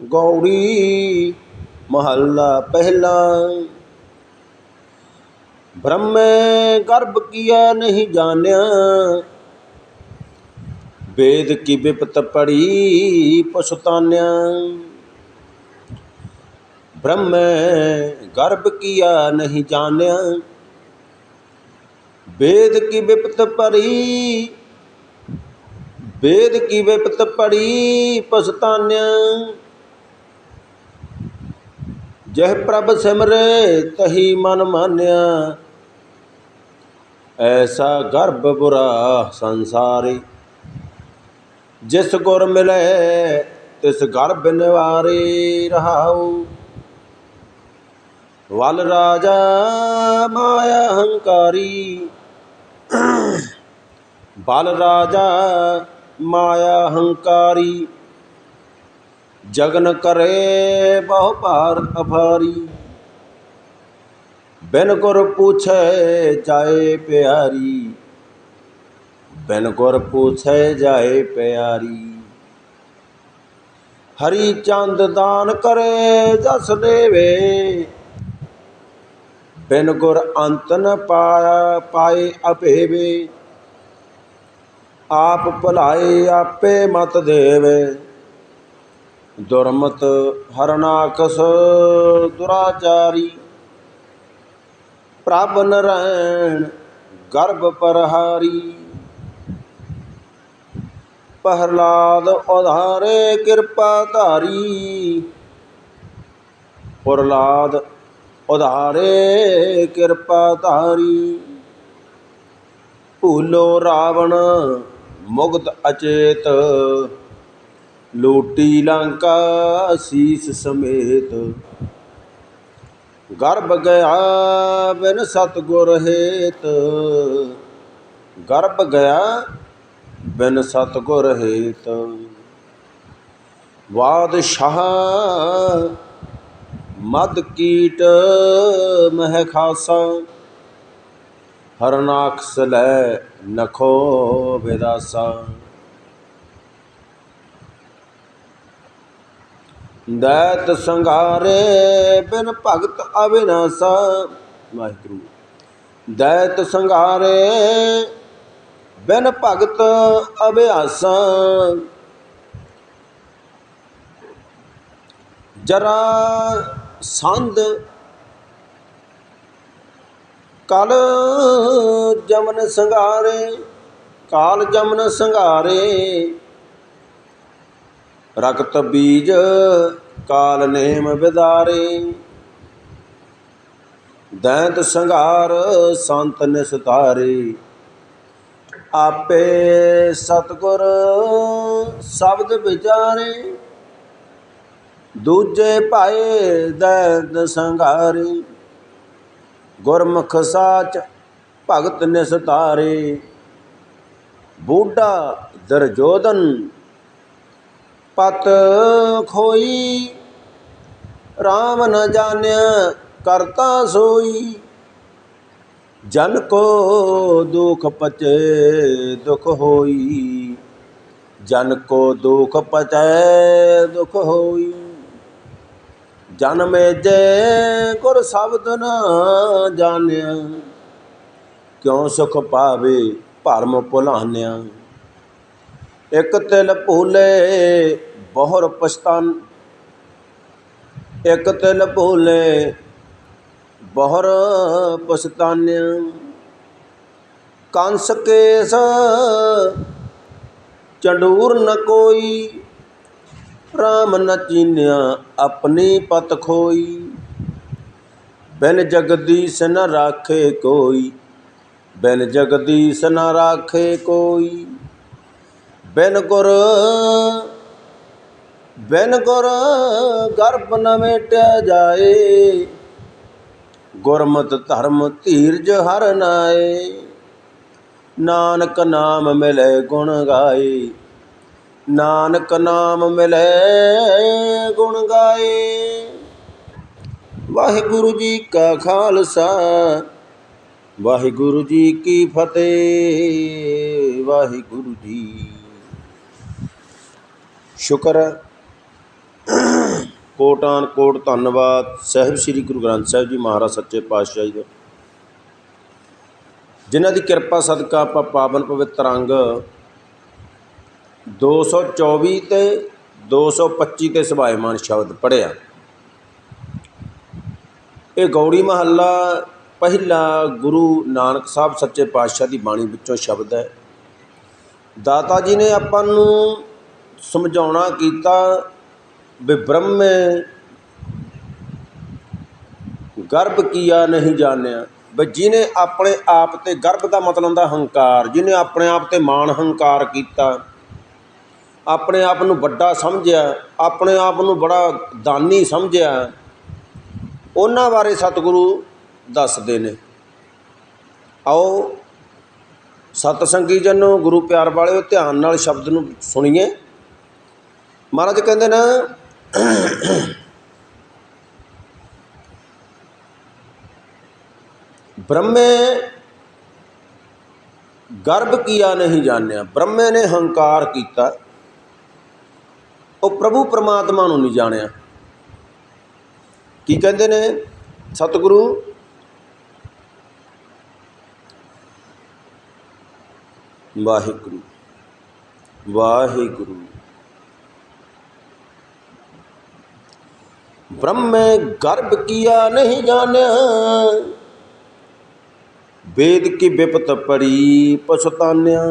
ਗੌੜੀ ਮਹੱਲਾ ਪਹਿਲਾ। ਬ੍ਰਹਮੇ ਗਰਭ ਕੀਆ ਨਹੀਂ ਜਾਣਿਆ। ਵੇਦ ਕੀ ਵਿਪਤ ਪੜੀ ਪਛਤਾਨਿਆ ਬ੍ਰਹਮੇ ਗਰਭ ਕੀਆ ਨਹੀਂ ਜਾਣਿਆ। ਵੇਦ ਕੀ ਵਿਪਤ ਪੜੀ ਵੇਦ ਕੀ ਵਿਪਤ ਪੜੀ ਪਛਤਾਨਿਆ ਜਹ ਪ੍ਰਭ ਸਿਮਰੇ ਤਹੀ ਮਨ ਮਾਨਿਆ। ਐਸਾ ਗਰਭ ਬੁਰਾ ਸੰਸਾਰੀ। ਜਿਸ ਗੁਰ ਮਿਲੇ, ਤਿਸ ਗਰਭ ਨਿਵਾਰੇ ਰਹਾਉ। ਵਲ ਰਾਜਾ ਮਾਇਆ ਹੰਕਾਰੀ। ਬਲ ਰਾਜਾ ਮਾਇਆ ਹੰਕਾਰੀ। ਜਗਨ ਕਰੇ ਬਹੁ ਭਾਰ ਅਫਾਰੀ। ਬਿਨ ਗੁਰ ਪੁੱਛੇ ਜਾਏ ਪਿਆਰੀ। ਬਿਨ ਗੁਰ ਪੁੱਛੇ ਜਾਏ ਪਿਆਰੀ। ਹਰੀ ਚੰਦ ਦਾਨ ਕਰੇ ਜਸ ਦੇਵੇ। ਬਿਨ ਗੁਰ ਅੰਤ ਨ ਪਾਇਆ ਪਾਏ ਅਭੇਵੇ। ਆਪ ਭਲਾਏ ਆਪੇ ਮਤ ਦੇਵੇ। ਦੁਰਮਤ ਹਰਨਾਕਸ ਦੁਰਾਚਾਰੀ ਪ੍ਰਭ ਨਰੈਣ ਗਰਭ ਪਰਹਾਰੀ ਪ੍ਰਹਲਾਦ ਉਧਾਰੇ ਕਿਰਪਾ ਧਾਰੀ ਪ੍ਰਹਲਾਦ ਉਧਾਰੇ ਕਿਰਪਾ ਧਾਰੀ ਭੂਲੋ ਰਾਵਣ ਮੁਗਤ ਅਚੇਤ ਲੂਟੀ ਲੰਕਾ ਸੀਸ ਸਮੇਤ। ਗਰਭ ਗਿਆ ਬਿਨ ਸਤਗੁਰ ਹੇਤ। ਗਰਭ ਗਿਆ ਬਿਨ ਸਤਗੁਰ ਹੇਤ। ਬਾਦਸ਼ਾਹ ਮਦ ਕੀਟ ਮਹਿ ਖਾਸਾ। ਹਰਨਾਖਸ ਲੈ ਨਖੋ ਵਿਦਾਸਾ ਦੈਤ ਸੰਘਾਰੇ ਬਿਨ ਭਗਤ ਅਵਿਨਾਸਾ। ਵਾਹਿਗੁਰੂ। ਦੈਤ ਸੰਘਾਰੇ ਬਿਨ ਭਗਤ ਅਭਿਆਸਾ। ਜਰਾ ਸੰਧ ਕਲ ਜਮਨ ਸੰਘਾਰੇ, ਕਾਲ ਜਮਨ ਸੰਘਾਰੇ। ਰਕਤ ਬੀਜ ਕਾਲ ਨੇਮ ਵਿਦਾਰੇ ਦੈਂਤ ਸੰਘਾਰ ਸੰਤ ਨਿਸਤਾਰੇ। ਆਪੇ ਸਤਗੁਰ ਸ਼ਬਦ ਵਿਚਾਰੇ। ਦੂਜੇ ਭਾਏ ਦੈਂਤ ਸੰਘਾਰੇ। ਗੁਰਮੁਖ ਸਾਚ ਭਗਤ ਨਿਸਤਾਰੇ। ਬੂਢਾ ਦਰਜੋਦਨ ਪਤ ਖੋਈ। RAM ਨ ਜਾਣਿਆ ਕਰਤਾ ਸੋਈ। ਜਨ ਕੋ ਦੁਖ ਪਚੇ ਦੁਖ ਹੋਈ। ਜਨ ਕੋ ਦੁਖ ਪਚੈ ਦੁਖ ਹੋਈ। ਜਨ ਮੇਜੇ ਗੁਰ ਸ਼ਬਦ ਨ ਜਾਣਿਆ। ਕਿਉ ਸੁਖ ਪਾਵੇ ਭਰਮ ਭੁਲਾਨਿਆ। ਇਕ ਤਿਲ ਭੂਲੇ ਬਹੁਰ ਪਛਤਾਨ। ਇਕ ਤਿਲ ਭੂਲੇ, ਬਹਰ ਪਛਤਾਨਿਆ। ਕੰਸ ਕੇਸ ਚੰਡੂਰ ਨ ਕੋਈ RAM ਨ ਚੀਨਿਆ ਆਪਣੀ ਪਤ ਖੋਈ। ਬਿਨ ਜਗਦੀਸ਼ ਨ ਰਾਖੇ ਕੋਈ, ਬਿਨ ਜਗਦੀਸ਼ ਨ ਰਾਖੇ ਕੋਈ। ਬਿਨ ਗੁਰ ਬਿਨ ਗੁਰ ਗਰਭ ਨ ਮੇਟਿਆ ਜਾਏ। ਗੁਰਮਤ ਧਰਮ ਧੀਰਜ ਹਰ ਨਾਏ। ਨਾਨਕ ਨਾਮ ਮਿਲੇ ਗੁਣ ਗਾਏ। ਨਾਨਕ ਨਾਮ ਮਿਲੇ ਗੁਣ ਗਾਏ। ਵਾਹਿਗੁਰੂ ਜੀ ਕਾ ਖਾਲਸਾ। ਵਾਹਿਗੁਰੂ ਜੀ ਕੀ ਫਤਿਹ। ਵਾਹਿਗੁਰੂ ਜੀ। ਸ਼ੁਕਰ ਕੋਟਾਨ ਕੋਟ, ਧੰਨਵਾਦ। ਸਾਹਿਬ ਸ੍ਰੀ ਗੁਰੂ ਗ੍ਰੰਥ ਸਾਹਿਬ ਜੀ ਮਹਾਰਾਜ ਸੱਚੇ ਪਾਤਸ਼ਾਹ ਜੀ ਦਾ। ਜਿਨ੍ਹਾਂ ਦੀ ਕਿਰਪਾ ਸਦਕਾ ਆਪਾਂ ਪਾਵਨ ਪਵਿੱਤਰ ਅੰਗ 224 ਤੇ 225 ਤੇ ਸੁਭਾਇਮਾਨ ਸ਼ਬਦ ਪੜਿਆ ਇਹ ਗੌੜੀ ਮਹੱਲਾ ਪਹਿਲਾ ਗੁਰੂ ਨਾਨਕ ਸਾਹਿਬ ਸੱਚੇ ਪਾਤਸ਼ਾਹ ਦੀ ਬਾਣੀ ਵਿੱਚੋਂ ਸ਼ਬਦ ਹੈ। ਦਾਤਾ ਜੀ ਨੇ ਆਪਾਂ ਨੂੰ ਸਮਝਾਉਣਾ ਕੀਤਾ ਵੀ ਬ੍ਰਹਮੇ ਗਰਭ ਕੀਆ ਨਹੀਂ ਜਾਣਿਆ। ਵੀ ਜਿਹਨੇ ਆਪਣੇ ਆਪ ਤੇ ਗਰਭ ਦਾ ਮਤਲਬ ਹੁੰਦਾ ਹੰਕਾਰ, ਜਿਹਨੇ ਆਪਣੇ ਆਪ ਤੇ ਮਾਣ ਹੰਕਾਰ ਕੀਤਾ, ਆਪਣੇ ਆਪ ਨੂੰ ਵੱਡਾ ਸਮਝਿਆ, ਆਪਣੇ ਆਪ ਨੂੰ ਬੜਾ ਦਾਨੀ ਸਮਝਿਆ, ਉਹਨਾਂ ਬਾਰੇ ਸਤਿਗੁਰੂ ਦੱਸਦੇ ਨੇ। ਆਓ ਸਤ ਸੰਗੀ ਜਨੋ, ਗੁਰੂ ਪਿਆਰ ਵਾਲਿਓ ਧਿਆਨ ਨਾਲ ਸ਼ਬਦ ਨੂੰ ਸੁਣੀਏ। ਮਹਾਰਾਜ ਕਹਿੰਦੇ ਨਾ ਬ੍ਰਹਮੇ ਗਰਭ ਕੀਆ ਨਹੀਂ ਜਾਣਿਆ। ਬ੍ਰਹਮੇ ਨੇ ਹੰਕਾਰ ਕੀਤਾ। ਉਹ ਪ੍ਰਭੂ ਪਰਮਾਤਮਾ ਨੂੰ ਨਹੀਂ ਜਾਣਿਆ। ਕੀ ਕਹਿੰਦੇ ਨੇ ਸਤਿਗੁਰੂ? ਵਾਹਿਗੁਰੂ। ਵਾਹਿਗੁਰੂ। ਬ੍ਰਹਮੇ ਗਰਭ ਕੀਆ ਨਹੀਂ ਜਾਣਿਆ। ਵੇਦ ਕੀ ਵਿਪਤ ਪੜੀ ਪਛਤਾਨਿਆ।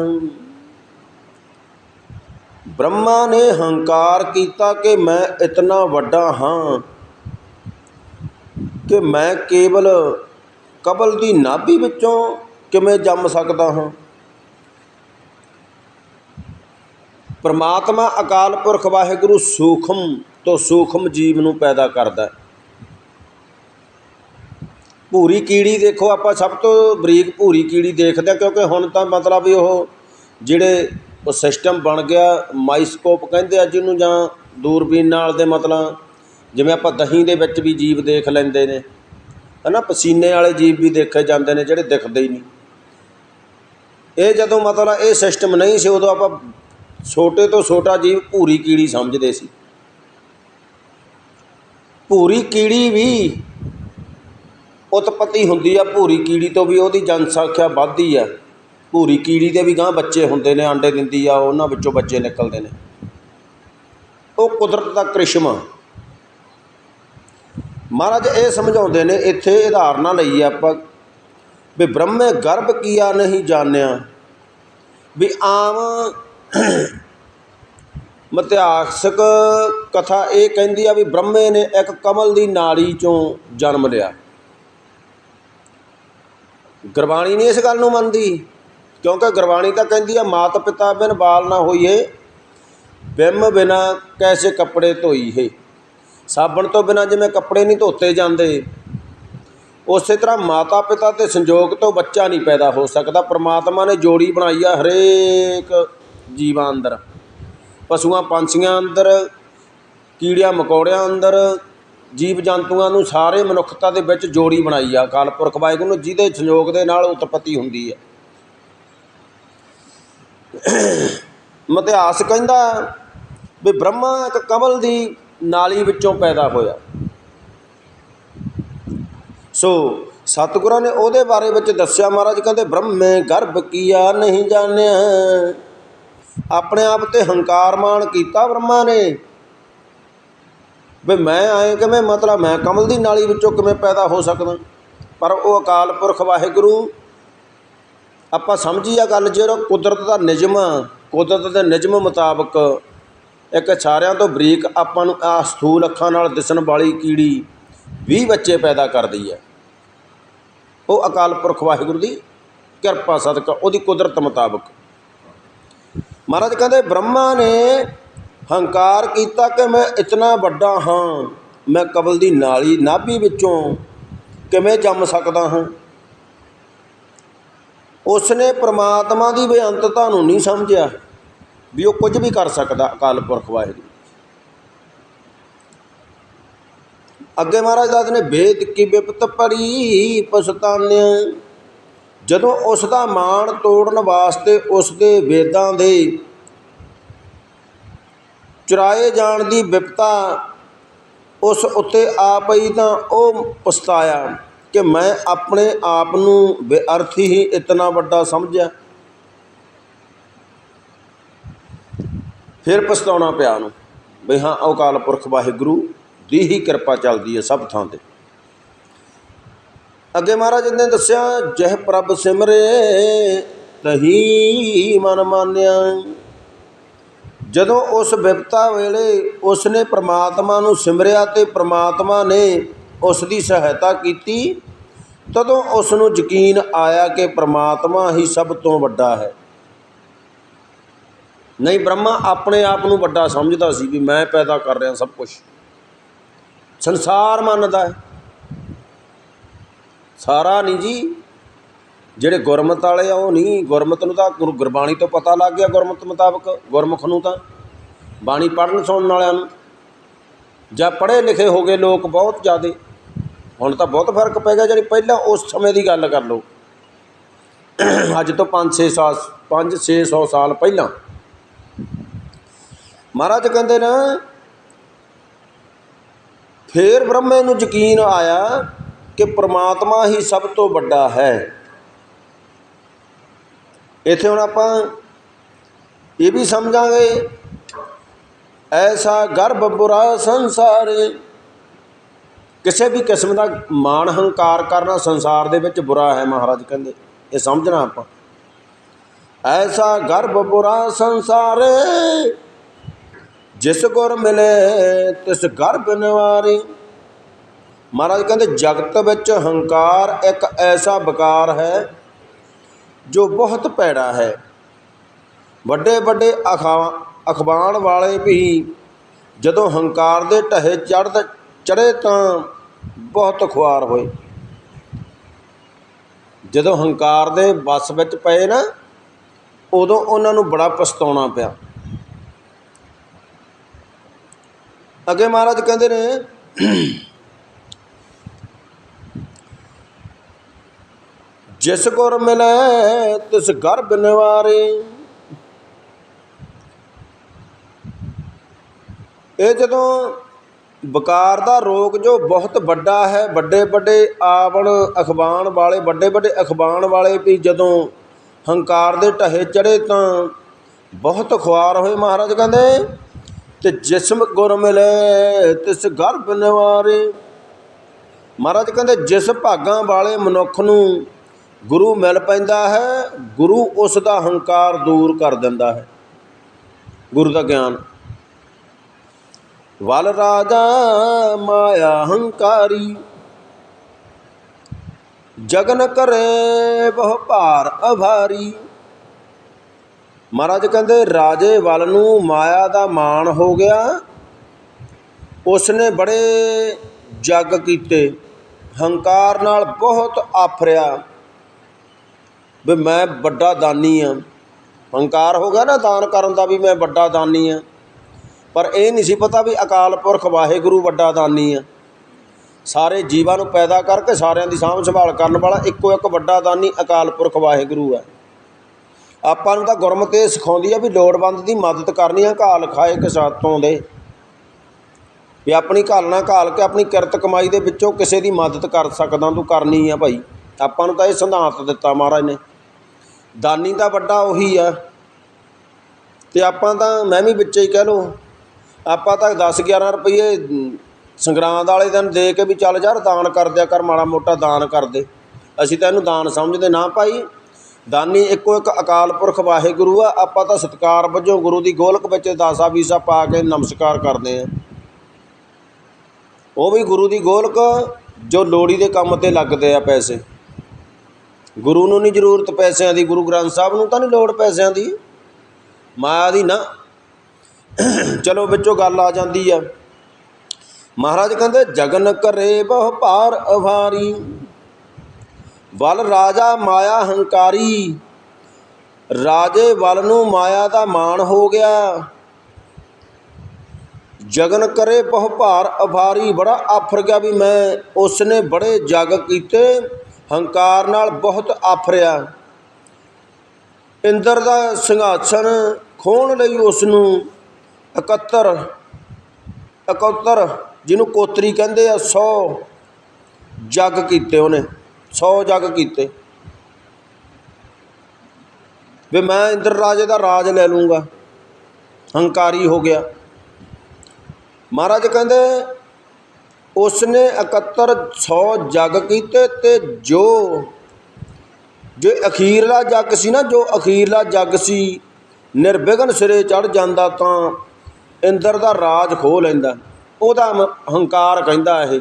ਬ੍ਰਹਮਾ ਨੇ ਹੰਕਾਰ ਕੀਤਾ ਕਿ ਮੈਂ ਇਤਨਾ ਵੱਡਾ ਹਾਂ ਕਿ ਮੈਂ ਕੇਵਲ ਕਬਲ ਦੀ ਨਾਭੀ ਵਿੱਚੋਂ ਕਿਵੇਂ ਜੰਮ ਸਕਦਾ ਹਾਂ। ਪਰਮਾਤਮਾ ਅਕਾਲ ਪੁਰਖ ਵਾਹਿਗੁਰੂ ਸੂਖਮ ਤੋਂ ਸੂਖਮ ਜੀਵ ਨੂੰ ਪੈਦਾ ਕਰਦਾ ਹੈ। ਭੂਰੀ ਕੀੜੀ ਦੇਖੋ, ਆਪਾਂ ਸਭ ਤੋਂ ਬਰੀਕ ਭੂਰੀ ਕੀੜੀ ਦੇਖਦੇ ਹਾਂ, ਕਿਉਂਕਿ ਹੁਣ ਤਾਂ ਮਤਲਬ ਵੀ ਉਹ ਜਿਹੜੇ ਉਹ ਸਿਸਟਮ ਬਣ ਗਿਆ ਮਾਈਸਕੋਪ ਕਹਿੰਦੇ ਆ ਜਿਹਨੂੰ ਜਾਂ ਦੂਰਬੀਨ ਨਾਲ ਦੇ ਮਤਲਬ, ਜਿਵੇਂ ਆਪਾਂ ਦਹੀਂ ਦੇ ਵਿੱਚ ਵੀ ਜੀਵ ਦੇਖ ਲੈਂਦੇ ਨੇ। ਹਨਾ, ਪਸੀਨੇ ਵਾਲੇ ਜੀਵ ਵੀ ਦੇਖੇ ਜਾਂਦੇ ਨੇ, ਜਿਹੜੇ ਦਿਖਦੇ ਹੀ ਨਹੀਂ। ਇਹ ਜਦੋਂ ਮਤਲਬ ਇਹ ਸਿਸਟਮ ਨਹੀਂ ਸੀ, ਉਦੋਂ ਆਪਾਂ ਛੋਟੇ ਤੋਂ ਛੋਟਾ ਜੀਵ ਭੂਰੀ ਕੀੜੀ ਸਮਝਦੇ ਸੀ। ਭੂਰੀ ਕੀੜੀ ਵੀ ਉਤਪਤੀ ਹੁੰਦੀ ਆ, ਭੂਰੀ ਕੀੜੀ ਤੋਂ ਵੀ ਉਹਦੀ ਜਨਸੰਖਿਆ ਵੱਧਦੀ ਆ। ਭੂਰੀ ਕੀੜੀ ਦੇ ਵੀ ਗਾਂ ਬੱਚੇ ਹੁੰਦੇ ਨੇ, ਆਂਡੇ ਦਿੰਦੀ ਆ, ਉਹਨਾਂ ਵਿੱਚੋਂ ਬੱਚੇ ਨਿਕਲਦੇ ਨੇ। ਉਹ ਕੁਦਰਤ ਦਾ ਕ੍ਰਿਸ਼ਮਾ। ਮਹਾਰਾਜ ਇਹ ਸਮਝਾਉਂਦੇ ਨੇ, ਇੱਥੇ ਉਦਾਹਰਨਾਂ ਲਈ ਆਪਾਂ ਵੀ ਬ੍ਰਹਮੇ ਗਰਭ ਕੀਆ ਨਹੀਂ ਜਾਣਿਆ, ਵੀ ਆਮ ਮਿਥਿਹਾਸਕ ਕਥਾ ਇਹ ਕਹਿੰਦੀ ਆ ਵੀ ਬ੍ਰਹਮੇ ਨੇ ਇੱਕ ਕਮਲ ਦੀ ਨਾੜੀ ਚੋਂ ਜਨਮ ਲਿਆ। ਗੁਰਬਾਣੀ ਨਹੀਂ ਇਸ ਗੱਲ ਨੂੰ ਮੰਨਦੀ, ਕਿਉਂਕਿ ਗੁਰਬਾਣੀ ਤਾਂ ਕਹਿੰਦੀ ਆ ਮਾਤ ਪਿਤਾ ਬਿਨ ਬਾਲ ਨਾ ਹੋਈਏ, ਬਿੰਮ ਬਿਨਾ ਕੈਸੇ ਕੱਪੜੇ ਧੋਈ ਹੈ ਸਾਬਣ ਤੋਂ ਬਿਨਾ ਜਿਵੇਂ ਕੱਪੜੇ ਨਹੀਂ ਧੋਤੇ ਜਾਂਦੇ, ਉਸੇ ਤਰ੍ਹਾਂ ਮਾਤਾ ਪਿਤਾ ਤੇ ਸੰਜੋਗ ਤੋਂ ਬੱਚਾ ਨਹੀਂ ਪੈਦਾ ਹੋ ਸਕਦਾ। ਪ੍ਰਮਾਤਮਾ ਨੇ ਜੋੜੀ ਬਣਾਈ ਆ ਹਰੇਕ ਜੀਵਾਂ ਅੰਦਰ। ਪਸ਼ੂਆਂ ਪੰਛੀਆਂ ਅੰਦਰ, ਕੀੜਿਆਂ ਮਕੌੜਿਆਂ ਅੰਦਰ ਜੀਵ ਜੰਤੂਆਂ ਨੂੰ ਸਾਰੇ ਮਨੁੱਖਤਾ ਦੇ ਵਿੱਚ ਜੋੜੀ ਬਣਾਈ ਆ। ਅਕਾਲ ਪੁਰਖ ਵਾਹਿਗੁਰੂ ਨੂੰ ਜਿਹਦੇ ਸੰਯੋਗ ਦੇ ਨਾਲ ਉਤਪਤੀ ਹੁੰਦੀ ਹੈ ਮਤਿਹਾਸ ਕਹਿੰਦਾ ਵੀ ਬ੍ਰਹਮਾ ਇੱਕ ਕਮਲ ਦੀ ਨਾਲੀ ਵਿੱਚੋਂ ਪੈਦਾ ਹੋਇਆ। ਸੋ ਸਤਿਗੁਰਾਂ ਨੇ ਉਹਦੇ ਬਾਰੇ ਵਿੱਚ ਦੱਸਿਆ ਮਹਾਰਾਜ, ਕਹਿੰਦੇ ਬ੍ਰਹਮੇ ਗਰਭ ਕੀਆ ਨਹੀਂ ਜਾਣਿਆ। ਆਪਣੇ ਆਪ ਤੇ ਹੰਕਾਰ ਮਾਨ ਕੀਤਾ ਬ੍ਰਹਮਾ ਨੇ। ਵੀ ਮੈਂ ਆਏ ਕਿਵੇਂ? ਮਤਲਬ ਮੈਂ ਕਮਲ ਦੀ ਨਾਲੀ ਵਿੱਚੋਂ ਕਿਵੇਂ ਪੈਦਾ ਹੋ ਸਕਦਾ? ਪਰ ਉਹ ਅਕਾਲ ਪੁਰਖ ਵਾਹਿਗੁਰੂ, ਆਪਾਂ ਸਮਝੀ ਆ ਗੱਲ ਜਿਹੜਾ ਕੁਦਰਤ ਦਾ ਨਿਯਮ ਕੁਦਰਤ ਦੇ ਨਿਯਮ ਮੁਤਾਬਕ ਇੱਕ ਸਾਰਿਆਂ ਤੋਂ ਬਰੀਕ ਆਪਾਂ ਨੂੰ ਆ ਸਥੂਲ ਅੱਖਾਂ ਨਾਲ ਦਿਸਣ ਵਾਲੀ ਕੀੜੀ 20 ਬੱਚੇ ਪੈਦਾ ਕਰਦੀ ਹੈ। ਉਹ ਅਕਾਲ ਪੁਰਖ ਵਾਹਿਗੁਰੂ ਦੀ ਕਿਰਪਾ ਸਦਕਾ ਉਹਦੀ ਕੁਦਰਤ ਮੁਤਾਬਕ। ਮਹਾਰਾਜ ਕਹਿੰਦੇ, ਬ੍ਰਹਮਾ ਨੇ ਹੰਕਾਰ ਕੀਤਾ ਕਿ ਮੈਂ ਇਤਨਾ ਵੱਡਾ ਹਾਂ, ਮੈਂ ਕਬਲ ਦੀ ਨਾਲੀ ਨਾਭੀ ਵਿੱਚੋਂ ਕਿਵੇਂ ਜੰਮ ਸਕਦਾ ਹਾਂ? ਉਸਨੇ ਪ੍ਰਮਾਤਮਾ ਦੀ ਬੇਅੰਤਤਾ ਨੂੰ ਨਹੀਂ ਸਮਝਿਆ ਵੀ ਉਹ ਕੁਝ ਵੀ ਕਰ ਸਕਦਾ, ਅਕਾਲ ਪੁਰਖ ਵਾਹਿਗੁਰੂ। ਅੱਗੇ ਮਹਾਰਾਜ ਦੱਸਦੇ ਨੇ, ਵੇਦ ਕੀ ਵਿਪਤ ਪੜੀ ਪਛਤਾਨਿਆ। ਜਦੋਂ ਉਸ ਦਾ ਮਾਣ ਤੋੜਨ ਵਾਸਤੇ ਉਸ ਦੇ ਵੇਦਾਂ ਦੇ ਚੁਰਾਏ ਜਾਣ ਦੀ ਵਿਪਤਾ ਉਸ ਉੱਤੇ ਆ ਪਈ ਤਾਂ ਉਹ ਪਛਤਾਇਆ ਕਿ ਮੈਂ ਆਪਣੇ ਆਪ ਨੂੰ ਬੇਅਰਥ ਹੀ ਇਤਨਾ ਵੱਡਾ ਸਮਝਿਆ। ਫਿਰ ਪਛਤਾਉਣਾ ਪਿਆ ਉਹਨੂੰ ਵੀ ਹਾਂ ਅਕਾਲ ਪੁਰਖ ਵਾਹਿਗੁਰੂ ਦੀ ਹੀ ਕਿਰਪਾ ਚੱਲਦੀ ਹੈ ਸਭ ਥਾਂ ਤੇ। ਅੱਗੇ ਮਹਾਰਾਜ ਨੇ ਦੱਸਿਆ, ਜਹ ਪ੍ਰਭ ਸਿਮਰੇ, ਤਹੀ ਮਨ ਮਾਨਿਆ। ਜਦੋਂ ਉਸ ਵਿਪਤਾ ਵੇਲੇ ਉਸ ਨੇ ਪ੍ਰਮਾਤਮਾ ਨੂੰ ਸਿਮਰਿਆ ਤੇ ਪ੍ਰਮਾਤਮਾ ਨੇ ਉਸ ਦੀ ਸਹਾਇਤਾ ਕੀਤੀ, ਤਦੋਂ ਉਸ ਨੂੰ ਯਕੀਨ ਆਇਆ ਕਿ ਪ੍ਰਮਾਤਮਾ ਹੀ ਸਭ ਤੋਂ ਵੱਡਾ ਹੈ। ਨਹੀਂ, ਬ੍ਰਹਮਾ ਆਪਣੇ ਆਪ ਨੂੰ ਵੱਡਾ ਸਮਝਦਾ ਸੀ ਵੀ ਮੈਂ ਪੈਦਾ ਕਰ ਰਿਹਾ ਸਭ ਕੁਝ ਸੰਸਾਰ ਮੰਨਦਾ ਹੈ। ਸਾਰਾ ਨਹੀਂ ਜੀ। ਜਿਹੜੇ ਗੁਰਮਤ ਵਾਲੇ ਆ, ਉਹ ਨਹੀਂ। ਗੁਰਮਤ ਨੂੰ ਤਾਂ ਗੁਰੂ ਗੁਰਬਾਣੀ ਤੋਂ ਪਤਾ ਲੱਗ ਗਿਆ ਗੁਰਮਤ ਮੁਤਾਬਕ, ਗੁਰਮੁਖ ਨੂੰ ਤਾਂ। ਬਾਣੀ ਪੜ੍ਹਨ ਸੁਣਨ ਵਾਲਿਆਂ ਨੂੰ। ਜਾਂ ਪੜ੍ਹੇ ਲਿਖੇ ਹੋ ਗਏ ਲੋਕ ਬਹੁਤ ਜ਼ਿਆਦੇ। ਹੁਣ ਤਾਂ ਬਹੁਤ ਫ਼ਰਕ ਪੈ ਗਿਆ, ਜਿਹੜੀ ਪਹਿਲਾਂ ਉਸ ਸਮੇਂ ਦੀ ਗੱਲ ਕਰ ਲਓ। ਅੱਜ ਤੋਂ 5-6 ਸਾਲ 5-600 ਸਾਲ ਪਹਿਲਾਂ। ਮਹਾਰਾਜ ਕਹਿੰਦੇ ਨਾ, ਫੇਰ ਬ੍ਰਹਮੇ ਨੂੰ ਯਕੀਨ ਆਇਆ ਕਿ ਪ੍ਰਮਾਤਮਾ ਹੀ ਸਭ ਤੋਂ ਵੱਡਾ ਹੈ। ਇੱਥੇ ਹੁਣ ਆਪਾਂ ਇਹ ਵੀ ਸਮਝਾਂਗੇ, ਐਸਾ ਗਰਭ ਬੁਰਾ ਸੰਸਾਰ, ਕਿਸੇ ਵੀ ਕਿਸਮ ਦਾ ਮਾਣ ਹੰਕਾਰ ਕਰਨਾ ਸੰਸਾਰ ਦੇ ਵਿੱਚ ਬੁਰਾ ਹੈ ਮਹਾਰਾਜ ਕਹਿੰਦੇ, ਇਹ ਸਮਝਣਾ ਆਪਾਂ। ਐਸਾ ਗਰਭ ਬੁਰਾ ਸੰਸਾਰ, ਜਿਸ ਗੁਰ ਮਿਲੇ ਤਿਸ ਗਰਭ ਨਿਵਾਰੀ। ਮਹਾਰਾਜ ਕਹਿੰਦੇ, ਜਗਤ ਵਿੱਚ ਹੰਕਾਰ ਇੱਕ ਐਸਾ ਵਿਕਾਰ ਹੈ ਜੋ ਬਹੁਤ ਭੈੜਾ ਹੈ। ਵੱਡੇ ਵੱਡੇ ਅਖਾ ਅਖਬਾਨ ਵਾਲੇ ਵੀ ਜਦੋਂ ਹੰਕਾਰ ਦੇ ਢਹੇ ਚੜ੍ਹਦ, ਚੜ੍ਹੇ ਤਾਂ ਬਹੁਤ ਖੁਆਰ ਹੋਏ। ਜਦੋਂ ਹੰਕਾਰ ਦੇ ਵਸ ਵਿੱਚ ਪਏ ਨਾ, ਉਦੋਂ ਉਹਨਾਂ ਨੂੰ ਬੜਾ ਪਛਤਾਉਣਾ ਪਿਆ। ਅੱਗੇ ਮਹਾਰਾਜ ਕਹਿੰਦੇ ਨੇ ਜਿਸ ਗੁਰ ਮਿਲੈ ਤਿਸ ਗਰਭ ਨਿਵਾਰੇ ਇਹ ਜਦੋਂ ਵਕਾਰ ਦਾ ਰੋਗ ਜੋ ਬਹੁਤ ਵੱਡਾ ਹੈ, ਵੱਡੇ ਵੱਡੇ ਆਵਣ ਅਖਬਾਨ ਵਾਲੇ, ਵੱਡੇ ਵੱਡੇ ਅਖਬਾਨ ਵਾਲੇ ਵੀ ਜਦੋਂ ਹੰਕਾਰ ਦੇ ਢਹੇ ਚੜੇ ਤਾਂ ਬਹੁਤ ਖੁਆਰ ਹੋਏ ਮਹਾਰਾਜ ਕਹਿੰਦੇ, ਤੇ ਜਿਸਮ ਗੁਰ ਮਿਲੇ ਤਿਸ ਗਰਭ ਨਿਵਾਰੇ ਮਹਾਰਾਜ ਕਹਿੰਦੇ, ਜਿਸ ਭਾਗਾਂ ਵਾਲੇ ਮਨੁੱਖ ਨੂੰ ਗੁਰੂ ਮਿਲ ਪੈਂਦਾ ਹੈ, ਗੁਰੂ ਉਸ ਦਾ ਹੰਕਾਰ ਦੂਰ ਕਰ ਦਿੰਦਾ ਹੈ। ਗੁਰੂ ਦਾ ਗਿਆਨ। ਵਲ ਰਾਜਾ ਮਾਇਆ ਹੰਕਾਰੀ, ਜਗਨ ਕਰੇ ਬਹੁ ਭਾਰ ਅਭਾਰੀ। ਮਹਾਰਾਜ ਕਹਿੰਦੇ, ਰਾਜੇ ਵੱਲ ਨੂੰ ਮਾਇਆ ਦਾ ਮਾਣ ਹੋ ਗਿਆ। ਉਸ ਨੇ ਬੜੇ ਜਗ ਕੀਤੇ, ਹੰਕਾਰ ਨਾਲ ਬਹੁਤ ਆਫਰਿਆ। ਵੀ ਮੈਂ ਵੱਡਾ ਦਾਨੀ ਹਾਂ ਹੰਕਾਰ ਹੋ ਗਿਆ ਨਾ ਦਾਨ ਕਰਨ ਦਾ ਵੀ ਮੈਂ ਵੱਡਾ ਦਾਨੀ ਹਾਂ ਪਰ ਇਹ ਨਹੀਂ ਸੀ ਪਤਾ ਵੀ ਅਕਾਲ ਪੁਰਖ ਵਾਹਿਗੁਰੂ ਵੱਡਾ ਦਾਨੀ ਆ। ਸਾਰੇ ਜੀਵਾਂ ਨੂੰ ਪੈਦਾ ਕਰਕੇ ਸਾਰਿਆਂ ਦੀ ਸਾਂਭ ਸੰਭਾਲ ਕਰਨ ਵਾਲਾ ਇੱਕੋ ਇੱਕ ਵੱਡਾ ਦਾਨੀ ਅਕਾਲ ਪੁਰਖ ਵਾਹਿਗੁਰੂ ਹੈ। ਆਪਾਂ ਨੂੰ ਤਾਂ ਗੁਰਮਤਿ ਇਹ ਸਿਖਾਉਂਦੀ ਆ ਵੀ ਲੋੜਵੰਦ ਦੀ ਮਦਦ ਕਰਨੀ ਆ, ਘਾਲ ਖਾਏ ਕਿਸਾਤੋਂ ਦੇ। ਵੀ ਆਪਣੀ ਘਾਲਣਾ ਘਾਲ ਕੇ ਆਪਣੀ ਕਿਰਤ ਕਮਾਈ ਦੇ ਵਿੱਚੋਂ ਕਿਸੇ ਦੀ ਮਦਦ ਕਰ ਸਕਦਾ, ਤੂੰ ਕਰਨੀ ਆ ਭਾਈ। ਆਪਾਂ ਨੂੰ ਤਾਂ ਇਹ ਸਿਧਾਂਤ ਦਿੱਤਾ ਮਹਾਰਾਜ ਨੇ। ਦਾਨੀ ਤਾਂ ਵੱਡਾ ਉਹੀ ਆ। ਅਤੇ ਆਪਾਂ ਤਾਂ, ਮੈਂ ਵੀ ਵਿੱਚੇ ਹੀ ਕਹਿ ਲਓ, ਆਪਾਂ ਤਾਂ 10 11 ਰੁਪਈਏ ਸੰਗਰਾਂਦ ਵਾਲੇ ਦਿਨ ਦੇ ਕੇ ਵੀ ਚੱਲ ਯਾਰ, ਦਾਨ ਕਰ ਦਿਆ ਕਰ, ਮਾੜਾ ਮੋਟਾ ਦਾਨ ਕਰ ਦੇ। ਅਸੀਂ ਤਾਂ ਇਹਨੂੰ ਦਾਨ ਸਮਝਦੇ ਨਾ ਭਾਈ। ਦਾਨੀ ਇੱਕੋ ਇੱਕ ਅਕਾਲ ਪੁਰਖ ਵਾਹਿਗੁਰੂ ਆ। ਆਪਾਂ ਤਾਂ ਸਤਕਾਰ ਵਜੋਂ ਗੁਰੂ ਦੀ ਗੋਲਕ ਵਿੱਚ ਦਾਸਾ ਵੀਸਾ ਪਾ ਕੇ ਨਮਸਕਾਰ ਕਰਦੇ ਆ। ਉਹ ਵੀ ਗੁਰੂ ਦੀ ਗੋਲਕ ਜੋ ਲੋੜੀ ਦੇ ਕੰਮ ਤੇ ਲੱਗਦੇ ਆ ਪੈਸੇ। ਗੁਰੂ ਨੂੰ ਨਹੀਂ ਜ਼ਰੂਰਤ ਪੈਸਿਆਂ ਦੀ, ਗੁਰੂ ਗ੍ਰੰਥ ਸਾਹਿਬ ਨੂੰ ਤਾਂ ਨਹੀਂ ਲੋੜ ਪੈਸਿਆਂ ਦੀ। ਮਾਇਆ ਦੀ ਨਾ। ਚਲੋ ਵਿੱਚੋਂ ਗੱਲ ਆ ਜਾਂਦੀ ਆ। ਮਹਾਰਾਜ ਕਹਿੰਦੇ, ਜਗਨ ਕਰੇ ਬਹੁ ਭਾਰ ਅਭਾਰੀ ਵਲ ਰਾਜਾ ਮਾਇਆ ਹੰਕਾਰੀ, ਰਾਜੇ ਵੱਲ ਨੂੰ ਮਾਇਆ ਦਾ ਮਾਣ ਹੋ ਗਿਆ। ਜਗਨ ਕਰੇ ਬਹੁ ਭਾਰ ਅਭਾਰੀ ਬੜਾ ਆਫਰ ਗਿਆ ਵੀ ਮੈਂ ਉਸ ਨੇ ਬੜੇ ਜਗ ਕੀਤੇ। ਹੰਕਾਰ ਨਾਲ ਬਹੁਤ ਆਫਰਿਆ। ਇੰਦਰ ਦਾ ਸਿੰਘਾਸਨ ਖੋਣ ਲਈ ਉਸ ਨੂੰ 71 71 ਜਿਹਨੂੰ ਕੋਤਰੀ ਕਹਿੰਦੇ ਆ 100 ਜੱਗ ਕੀਤੇ ਉਹਨੇ 100 ਜੱਗ ਕੀਤੇ। ਵੀ ਮੈਂ ਇੰਦਰ ਰਾਜੇ ਦਾ ਰਾਜ ਲੈ ਲੂੰਗਾ। ਹੰਕਾਰੀ ਹੋ ਗਿਆ। ਮਹਾਰਾਜ ਕਹਿੰਦੇ ਉਸਨੇ 71 100 ਜੱਗ ਕੀਤੇ ਤੇ ਜੋ ਜੋ ਅਖੀਰਲਾ ਜੱਗ ਸੀ ਨਾ, ਜੋ ਅਖੀਰਲਾ ਜੱਗ ਸੀ, ਨਿਰਵਿਘਨ ਸਿਰੇ ਚੜ ਜਾਂਦਾ ਤਾਂ ਇੰਦਰ ਦਾ ਰਾਜ ਖੋਹ ਲੈਂਦਾ। ਉਹਦਾ ਹੰਕਾਰ ਕਹਿੰਦਾ ਇਹ।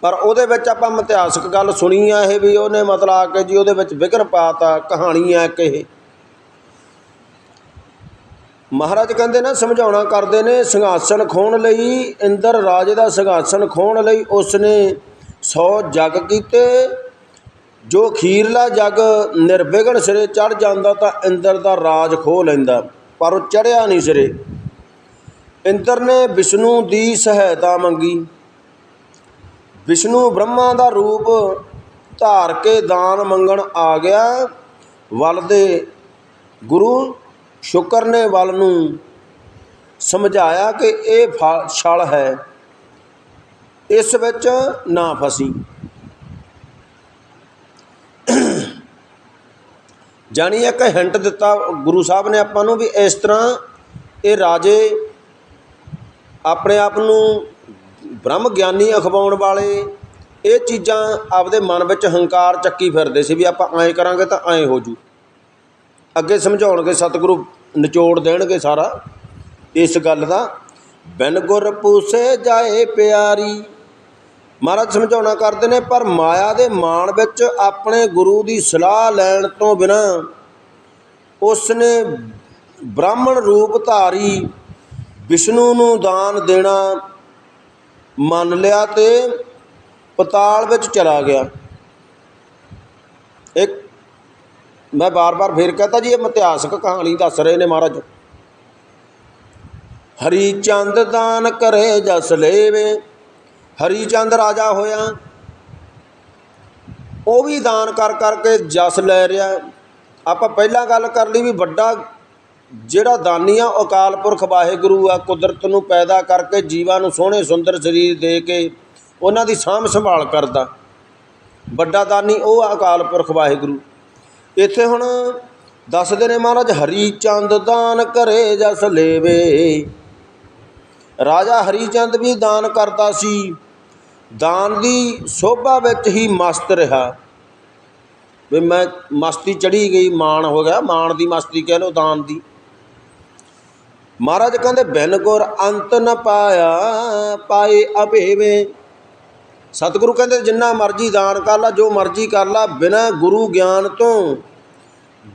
ਪਰ ਉਹਦੇ ਵਿੱਚ ਆਪਾਂ ਇਤਿਹਾਸਕ ਗੱਲ ਸੁਣੀ ਆ ਇਹ ਵੀ ਉਹਨੇ ਮਤਲਬ ਆ ਕੇ ਜੀ ਉਹਦੇ ਵਿੱਚ ਵਿਗਰ ਪਾਤਾ, ਕਹਾਣੀ ਆ ਕਿ ਇਹ। ਮਹਾਰਾਜ ਕਹਿੰਦੇ ਨਾ, ਸਮਝਾਉਣਾ ਕਰਦੇ ਨੇ, ਸਿੰਘਾਸਨ ਖੋਣ ਲਈ, ਇੰਦਰ ਰਾਜੇ ਦਾ ਸਿੰਘਾਸਨ ਖੋਣ ਲਈ ਉਸਨੇ 100 ਜੱਗ ਕੀਤੇ। ਜੋ ਖੀਰਲਾ ਜੱਗ ਨਿਰਵਿਘਨ ਸਿਰੇ ਚੜ ਜਾਂਦਾ, ਤਾਂ ਇੰਦਰ ਦਾ ਰਾਜ ਖੋਹ ਲੈਂਦਾ, ਪਰ ਉਹ ਚੜਿਆ ਨਹੀਂ ਸਿਰੇ। ਇੰਦਰ ਨੇ ਵਿਸ਼ਨੂੰ ਦੀ ਸਹਾਇਤਾ ਮੰਗੀ। ਵਿਸ਼ਨੂੰ ਬ੍ਰਹਮਾ ਦਾ ਰੂਪ ਧਾਰ ਕੇ ਦਾਨ ਮੰਗਣ ਆ ਗਿਆ। ਵੱਲ ਦੇ ਗੁਰੂ ਸ਼ੁਕਰ ਨੇ ਵੱਲ ਨੂੰ ਸਮਝਾਇਆ ਕਿ ਇਹ ਫ- ਛਲ ਹੈ। ਇਸ ਵਿੱਚ ਨਾ ਫਸੀ। ਜਾਣੀ ਇੱਕ ਹਿੰਟ ਦਿੱਤਾ ਗੁਰੂ ਸਾਹਿਬ ਨੇ ਆਪਾਂ ਨੂੰ ਵੀ ਇਸ ਤਰ੍ਹਾਂ ਇਹ ਰਾਜੇ ਆਪਣੇ ਆਪ ਨੂੰ ਬ੍ਰਹਮ ਗਿਆਨੀ ਅਖਵਾਉਣ ਵਾਲੇ ਇਹ ਚੀਜ਼ਾਂ ਆਪਦੇ ਮਨ ਵਿੱਚ ਹੰਕਾਰ ਚੱਕੀ ਫਿਰਦੇ ਸੀ ਵੀ ਆਪਾਂ ਐਂ ਕਰਾਂਗੇ ਤਾਂ ਐਂ ਹੋ ਜੂ। ਅੱਗੇ ਸਮਝਾਉਣਗੇ, ਸਤਿਗੁਰੂ ਨਿਚੋੜ ਦੇਣਗੇ ਸਾਰਾ ਇਸ ਗੱਲ ਦਾ। ਬਿਨ ਗੁਰ ਪੂਸੇ ਜਾਏ ਪਿਆਰੀ। ਮਹਾਰਾਜ ਸਮਝਾਉਣਾ ਕਰਦੇ ਨੇ, ਪਰ ਮਾਇਆ ਦੇ ਮਾਣ ਵਿੱਚ ਆਪਣੇ ਗੁਰੂ ਦੀ ਸਲਾਹ ਲੈਣ ਤੋਂ ਬਿਨਾ ਉਸ ਨੇ ਬ੍ਰਾਹਮਣ ਰੂਪ ਧਾਰੀ ਵਿਸ਼ਨੂੰ ਨੂੰ ਦਾਨ ਦੇਣਾ ਮੰਨ ਲਿਆ ਤੇ ਪਤਾਲ ਵਿੱਚ ਚਲਾ ਗਿਆ। ਇੱਕ ਮੈਂ ਬਾਰ-ਬਾਰ ਫੇਰ ਕਹਤਾ ਜੀ, ਇਹ ਇਤਿਹਾਸਕ ਕਹਾਣੀ ਦੱਸ ਰਹੇ ਨੇ ਮਹਾਰਾਜ। ਹਰੀ ਚੰਦ ਦਾਨ ਕਰੇ ਜਸ ਲੇਵੇ, ਹਰੀ ਚੰਦ ਰਾਜਾ ਹੋਇਆ। ਉਹ ਵੀ ਦਾਨ ਕਰ ਕਰਕੇ ਜਸ ਲੈ ਰਿਹਾ। ਆਪਾਂ ਪਹਿਲਾਂ ਗੱਲ ਕਰ ਲਈ ਵੀ ਵੱਡਾ ਜਿਹੜਾ ਦਾਨੀ ਆ, ਉਹ ਅਕਾਲ ਪੁਰਖ ਵਾਹਿਗੁਰੂ ਆ, ਕੁਦਰਤ ਨੂੰ ਪੈਦਾ ਕਰਕੇ ਜੀਵਾਂ ਨੂੰ ਸੋਹਣੇ ਸੁੰਦਰ ਸਰੀਰ ਦੇ ਕੇ ਉਹਨਾਂ ਦੀ ਸਾਂਭ ਸੰਭਾਲ ਕਰਦਾ। ਵੱਡਾ ਦਾਨੀ ਉਹ ਆ ਅਕਾਲ ਪੁਰਖ ਵਾਹਿਗੁਰੂ। ਇੱਥੇ ਹੁਣ ਦੱਸਦੇ ਨੇ ਮਹਾਰਾਜ, ਹਰੀ ਚੰਦ ਦਾਨ ਕਰੇ ਜਸ ਲੇਵੇ। ਰਾਜਾ ਹਰੀ ਚੰਦ ਵੀ ਦਾਨ ਕਰਦਾ ਸੀ। ਦਾਨ ਦੀ ਸੋਭਾ ਵਿੱਚ ਹੀ ਮਸਤ ਰਿਹਾ। ਵੀ ਮੈਂ ਮਸਤੀ ਚੜੀ ਗਈ, ਮਾਣ ਹੋ ਗਿਆ। ਮਾਣ ਦੀ ਮਸਤੀ ਕਹਿ ਲੋ ਦਾਨ ਦੀ। ਮਹਾਰਾਜ ਕਹਿੰਦੇ, ਬਿਨ ਗੁਰ ਅੰਤ ਨ ਪਾਇਆ, ਪਾਏ ਅਭੇਵੇ। ਸਤਿਗੁਰੂ ਕਹਿੰਦੇ, ਜਿੰਨਾ ਮਰਜ਼ੀ ਦਾਨ ਕਰ ਲਾ, ਜੋ ਮਰਜ਼ੀ ਕਰ ਲਾ, ਬਿਨਾ ਗੁਰੂ ਗਿਆਨ ਤੋਂ,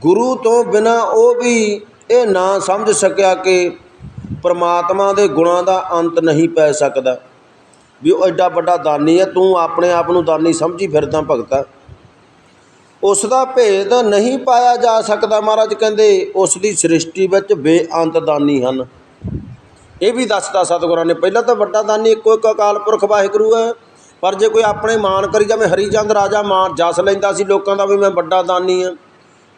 ਗੁਰੂ ਤੋਂ ਬਿਨਾ ਉਹ ਵੀ ਇਹ ਨਾ ਸਮਝ ਸਕਿਆ ਕਿ ਪ੍ਰਮਾਤਮਾ ਦੇ ਗੁਣਾਂ ਦਾ ਅੰਤ ਨਹੀਂ ਪੈ ਸਕਦਾ। ਵੀ ਉਹ ਐਡਾ ਵੱਡਾ ਦਾਨੀ ਹੈ ਤੂੰ ਆਪਣੇ ਆਪ ਨੂੰ ਦਾਨੀ ਸਮਝੀ ਫਿਰਦਾ ਭਗਤਾ। ਉਸ ਦਾ ਭੇਦ ਨਹੀਂ ਪਾਇਆ ਜਾ ਸਕਦਾ ਮਹਾਰਾਜ ਕਹਿੰਦੇ ਉਸ ਦੀ ਸ੍ਰਿਸ਼ਟੀ ਵਿੱਚ ਬੇਅੰਤ ਦਾਨੀ ਹਨ। ਇਹ ਵੀ ਦੱਸਦਾ ਸਤਿਗੁਰਾਂ ਨੇ, ਪਹਿਲਾਂ ਤਾਂ ਵੱਡਾ ਦਾਨੀ ਇੱਕੋ ਇੱਕ ਅਕਾਲ ਪੁਰਖ ਵਾਹਿਗੁਰੂ ਹੈ। ਪਰ ਜੇ ਕੋਈ ਆਪਣੇ ਮਾਣ ਕਰੀ ਜਾਵੇ, ਹਰੀਚੰਦ ਰਾਜਾ ਮਾਨ ਜਸ ਲੈਂਦਾ ਸੀ, ਲੋਕਾਂ ਦਾ ਵੀ ਮੈਂ ਵੱਡਾ ਦਾਨੀ ਹਾਂ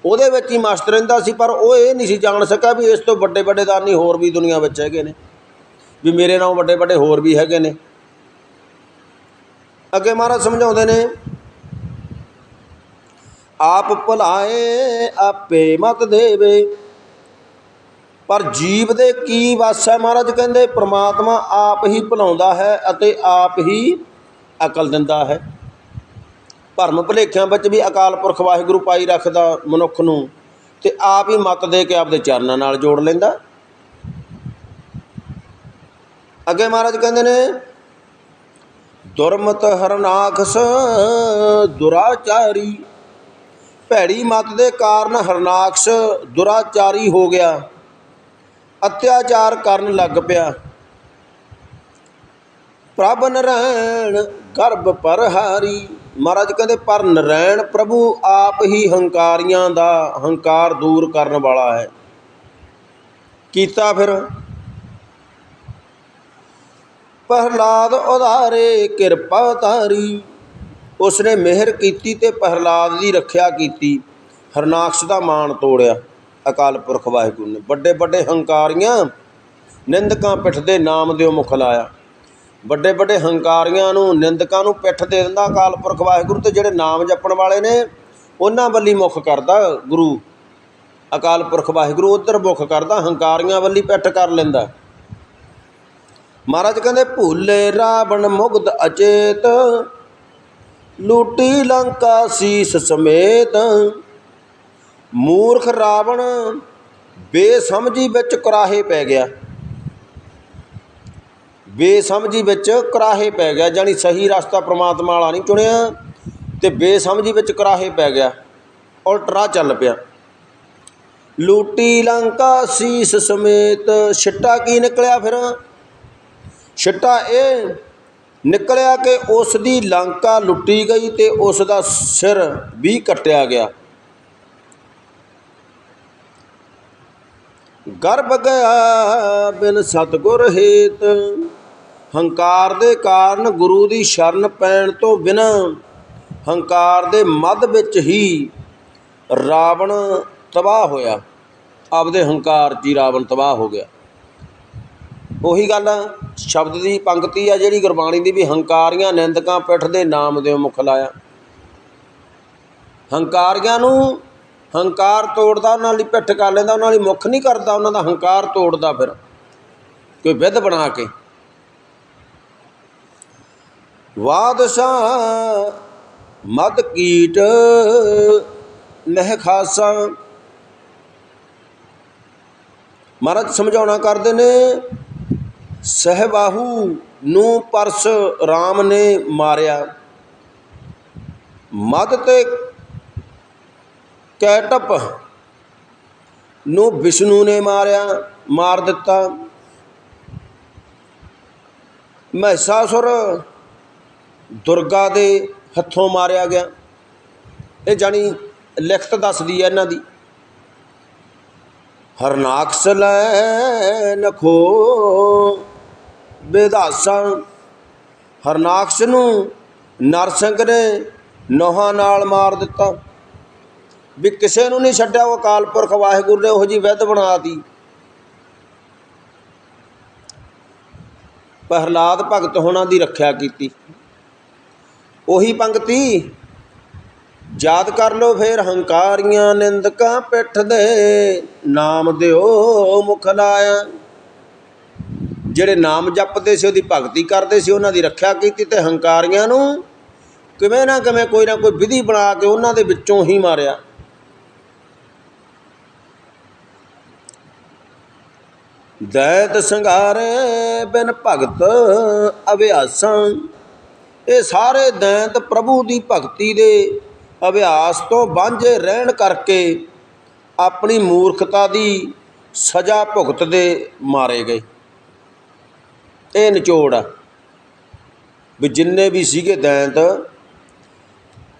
ਉਹਦੇ ਵਿੱਚ ਹੀ ਮਸਤ ਰਹਿੰਦਾ ਸੀ, ਪਰ ਉਹ ਇਹ ਨਹੀਂ ਸੀ ਜਾਣ ਸਕਿਆ ਵੀ ਇਸ ਤੋਂ ਵੱਡੇ ਵੱਡੇ ਦਾਨੀ ਹੋਰ ਵੀ ਦੁਨੀਆ ਵਿੱਚ ਹੈਗੇ ਨੇ। ਵੀ ਮੇਰੇ ਨਾਲੋਂ ਵੱਡੇ ਵੱਡੇ ਹੋਰ ਵੀ ਹੈਗੇ ਨੇ। ਅੱਗੇ ਮਹਾਰਾਜ ਸਮਝਾਉਂਦੇ ਨੇ, ਆਪ ਭੁਲਾਏ ਆਪੇ ਮਤ ਦੇਵੇ, ਪਰ ਜੀਵ ਦੇ ਕੀ ਵਸ ਹੈ? ਮਹਾਰਾਜ ਕਹਿੰਦੇ, ਪ੍ਰਮਾਤਮਾ ਆਪ ਹੀ ਭੁਲਾਉਂਦਾ ਹੈ ਅਤੇ ਆਪ ਹੀ ਅਕਲ ਦਿੰਦਾ ਹੈ। ਭਰਮ ਭੁਲੇਖਿਆਂ ਵਿੱਚ ਵੀ ਅਕਾਲ ਪੁਰਖ ਵਾਹਿਗੁਰੂ ਪਾਈ ਰੱਖਦਾ ਮਨੁੱਖ ਨੂੰ ਤੇ ਆਪ ਹੀ ਮਤ ਦੇ ਕੇ ਆਪਦੇ ਚਰਨਾਂ ਨਾਲ ਜੋੜ ਲੈਂਦਾ। ਅੱਗੇ ਮਹਾਰਾਜ ਕਹਿੰਦੇ ਨੇ, ਦੁਰਮਤ ਹਰਨਾਖਸ ਦੁਰਾਚਾਰੀ, ਭੈੜੀ ਮਤ ਦੇ ਕਾਰਨ ਹਰਨਾਕਸ਼ ਦੁਰਾਚਾਰੀ ਹੋ ਗਿਆ, ਅਤਿਆਚਾਰ ਕਰਨ ਲੱਗ ਪਿਆ। ਪ੍ਰਭ ਨਰੈਣ, ਗਰਭ ਪਰਹਾਰੀ। ਮਹਾਰਾਜ ਕਹਿੰਦੇ, ਪਰ ਨਰੈਣ ਪ੍ਰਭੂ ਆਪ ਹੀ ਹੰਕਾਰੀਆਂ ਦਾ ਹੰਕਾਰ ਦੂਰ ਕਰਨ ਵਾਲਾ ਹੈ। ਕੀਤਾ ਫਿਰ। ਪ੍ਰਹਲਾਦ ਉਧਾਰੇ ਕਿਰਪਾ ਤਾਰੀ ਉਸਨੇ ਮਿਹਰ ਕੀਤੀ ਤੇ ਪ੍ਰਹਲਾਦ ਦੀ ਰੱਖਿਆ ਕੀਤੀ। ਹਰਨਾਕਸ਼ ਦਾ ਮਾਣ ਤੋੜਿਆ। ਅਕਾਲ ਪੁਰਖ ਵਾਹਿਗੁਰੂ ਨੇ। ਵੱਡੇ ਵੱਡੇ ਹੰਕਾਰੀਆਂ ਨਿੰਦਕਾਂ ਪਿੱਠ ਦੇ ਨਾਮ ਦਿਓ ਮੁਖ ਲਾਇਆ। ਵੱਡੇ ਵੱਡੇ ਹੰਕਾਰੀਆਂ ਨੂੰ, ਨਿੰਦਕਾਂ ਨੂੰ ਪਿੱਠ ਦੇ ਦਿੰਦਾ ਅਕਾਲ ਪੁਰਖ ਵਾਹਿਗੁਰੂ ਤੇ ਜਿਹੜੇ ਨਾਮ ਜਪਣ ਵਾਲੇ ਨੇ, ਉਹਨਾਂ ਵੱਲੀ ਮੁਖ ਕਰਦਾ ਗੁਰੂ। ਅਕਾਲ ਪੁਰਖ ਵਾਹਿਗੁਰੂ ਉਧਰ ਮੁਖ ਕਰਦਾ, ਹੰਕਾਰੀਆਂ ਵੱਲੀ ਪਿੱਠ ਕਰ ਲੈਂਦਾ। ਮਹਾਰਾਜ ਕਹਿੰਦੇ, ਭੁੱਲੇ ਰਾਵਣ ਮੁਗਧ ਅਚੇਤ, ਲੂਟੀ ਲੰਕਾ ਸੀਸ ਸਮੇਤ। ਮੂਰਖ ਰਾਵਣ ਬੇਸਮਝੀ ਵਿੱਚ ਕੁਰਾਹੇ ਪੈ ਗਿਆ। ਬੇਸਮਝੀ ਵਿੱਚ ਕਰਾਹੇ ਪੈ ਗਿਆ ਜਾਨੀ ਸਹੀ ਰਸਤਾ ਪ੍ਰਮਾਤਮਾ ਵਾਲਾ ਨਹੀਂ ਚੁਣਿਆ ਤੇ ਬੇਸਮਝੀ ਵਿੱਚ ਕੁਰਾਹੇ ਪੈ ਗਿਆ ਉਲਟਰਾ ਚੱਲ ਪਿਆ। ਲੂਟੀ ਲੰਕਾ ਸੀਸ ਸਮੇਤ ਛਿੱਟਾ ਕੀ ਨਿਕਲਿਆ ਫਿਰ? ਛਿੱਟਾ ਇਹ ਨਿਕਲਿਆ ਕਿ ਉਸ ਦੀ ਲੰਕਾ ਲੁੱਟੀ ਗਈ ਤੇ ਉਸ ਦਾ ਸਿਰ ਵੀ ਕੱਟਿਆ ਗਿਆ। ਗਰਭ ਗਿਆ ਬਿਨ ਸਤਗੁਰ ਹੇਤ ਹੰਕਾਰ ਦੇ ਕਾਰਨ ਗੁਰੂ ਦੀ ਸ਼ਰਨ ਪੈਣ ਤੋਂ ਬਿਨਾਂ ਹੰਕਾਰ ਦੇ ਮੱਧ ਵਿੱਚ ਹੀ ਰਾਵਣ ਤਬਾਹ ਹੋਇਆ। ਆਪਦੇ ਹੰਕਾਰ 'ਚ ਹੀ ਰਾਵਣ ਤਬਾਹ ਹੋ ਗਿਆ। ਉਹੀ ਗੱਲ ਆ, ਸ਼ਬਦ ਦੀ ਪੰਕਤੀ ਆ ਜਿਹੜੀ ਗੁਰਬਾਣੀ ਦੀ ਵੀ ਹੰਕਾਰੀਆਂ ਨਿੰਦਕਾਂ ਪਿੱਠ ਦੇ ਨਾਮ ਦੇ ਮੁਖ ਲਾਇਆ। ਹੰਕਾਰੀਆਂ ਨੂੰ ਹੰਕਾਰ ਤੋੜਦਾ ਉਹਨਾਂ ਲਈ ਪਿੱਠ ਕਰ ਲੈਂਦਾ ਉਹਨਾਂ ਲਈ ਮੁਖ ਨਹੀਂ ਕਰਦਾ ਉਹਨਾਂ ਦਾ ਹੰਕਾਰ ਤੋੜਦਾ ਫਿਰ। ਕੋਈ ਵਿਧ ਬਣਾ ਕੇ ਵਾਦਸ਼ਾਹ ਮਦ ਕੀਟ ਨਹਿ ਖਾਸਾ। ਮਹਾਰਾਜ ਸਮਝਾਉਣਾ ਕਰਦੇ ਨੇ, ਸਹਿਬਾਹੂ ਨੂੰ ਪਰਸ RAM ਨੇ ਮਾਰਿਆ। ਮਦ ਤੇ ਕੈਟਪ ਨੂੰ ਵਿਸ਼ਨੂੰ ਨੇ ਮਾਰਿਆ, ਮਾਰ ਦਿੱਤਾ। ਮਹਿਸਾਸੁਰ ਦੁਰਗਾ ਦੇ ਹੱਥੋਂ ਮਾਰਿਆ ਗਿਆ। ਇਹ ਜਾਣੀ ਲਿਖਤ ਦੱਸਦੀ ਹੈ ਇਹਨਾਂ ਦੀ। ਹਰਨਾਕਸ ਲੈ ਨਖੋ ਬੇਦਾਸਾ ਹਰਨਾਕਸ ਨੂੰ ਨਰਸਿੰਘ ਨੇ ਨੋਹਾਂ ਨਾਲ ਮਾਰ ਦਿੱਤਾ। ਵੀ ਕਿਸੇ ਨੂੰ ਨਹੀਂ ਛੱਡਿਆ, ਉਹ ਅਕਾਲ ਪੁਰਖ ਵਾਹਿਗੁਰੂ ਨੇ ਉਹੋ ਜੀ ਵਿਧ ਬਣਾਤੀ। ਪ੍ਰਹਲਾਦ ਭਗਤ ਹੋਣਾ ਦੀ ਰੱਖਿਆ ਕੀਤੀ। ਉਹੀ ਪੰਕਤੀ। ਯਾਦ ਕਰ ਲੋ ਫੇਰ ਹੰਕਾਰੀਆਂ ਨਿੰਦਕਾਂ ਪਿੱਠ ਦੇ। ਨਾਮ ਦਿਓ ਮੁਖ ਲਾਇਆ। ਜਿਹੜੇ ਨਾਮ ਜਪਦੇ ਸੀ, ਉਹਦੀ ਭਗਤੀ ਕਰਦੇ ਸੀ, ਉਹਨਾਂ ਦੀ ਰੱਖਿਆ ਕੀਤੀ ਤੇ ਹੰਕਾਰੀਆਂ ਨੂੰ ਕਿਵੇਂ ਨਾ ਕਿਵੇਂ ਕੋਈ ਨਾ ਕੋਈ ਵਿਧੀ ਬਣਾ ਕੇ ਉਹਨਾਂ ਦੇ ਵਿੱਚੋਂ ਹੀ ਮਾਰਿਆ। ਦੈਤ ਸੰਘਾਰੇ ਬਿਨ ਭਗਤ ਅਭਿਆਸਾਂ ਇਹ ਸਾਰੇ ਦੈਂਤ ਪ੍ਰਭੂ ਦੀ ਭਗਤੀ ਦੇ ਅਭਿਆਸ ਤੋਂ ਵਾਂਝੇ ਰਹਿਣ ਕਰਕੇ ਆਪਣੀ ਮੂਰਖਤਾ ਦੀ ਸਜ਼ਾ ਭੁਗਤਦੇ ਮਾਰੇ ਗਏ। ਇਹ ਨਿਚੋੜ ਆ ਵੀ ਜਿੰਨੇ ਵੀ ਸੀਗੇ ਦੈਂਤ,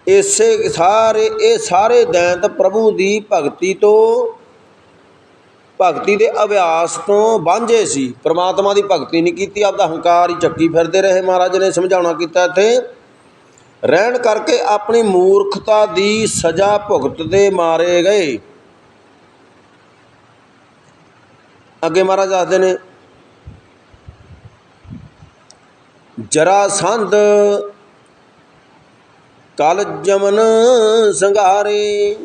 ਇਸੇ ਸਾਰੇ, ਇਹ ਸਾਰੇ ਦੈਂਤ ਪ੍ਰਭੂ ਦੀ ਭਗਤੀ ਤੋਂ ਭਗਤੀ ਦੇ ਅਭਿਆਸ ਤੋਂ ਵਾਂਝੇ ਸੀ। ਪ੍ਰਮਾਤਮਾ ਦੀ ਭਗਤੀ ਨਹੀਂ ਕੀਤੀ, ਆਪਦਾ ਹੰਕਾਰ ਹੀ ਚੱਕੀ ਫਿਰਦੇ ਰਹੇ। ਮਹਾਰਾਜ ਨੇ ਸਮਝਾਉਣਾ ਕੀਤਾ ਇੱਥੇ, ਰਹਿਣ ਕਰਕੇ ਆਪਣੀ ਮੂਰਖਤਾ ਦੀ ਸਜ਼ਾ ਭੁਗਤਦੇ ਮਾਰੇ ਗਏ। ਅੱਗੇ ਮਹਾਰਾਜ ਦੱਸਦੇ ਨੇ, ਜਰਾ ਜਰਾਸੰਧ ਕਲ ਜਮਨ ਸੰਘਾਰੇ।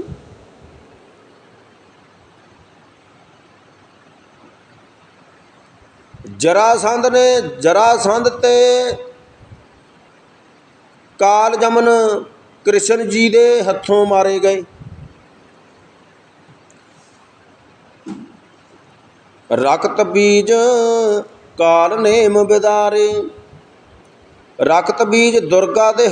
ਜਰਾਸੰਧ ਨੇ ਜਰਾਸੰਧ ਤੇ ਕਾਲ ਜਮਨ ਕ੍ਰਿਸ਼ਨ ਜੀ ਦੇ ਹੱਥੋਂ ਮਾਰੇ ਗਏ। ਰਕਤ ਬੀਜ ਕਾਲ ਨੇਮ ਬਿਦਾਰੇ। ਰਕਤ ਬੀਜ ਦੁਰਗਾ ਦੇ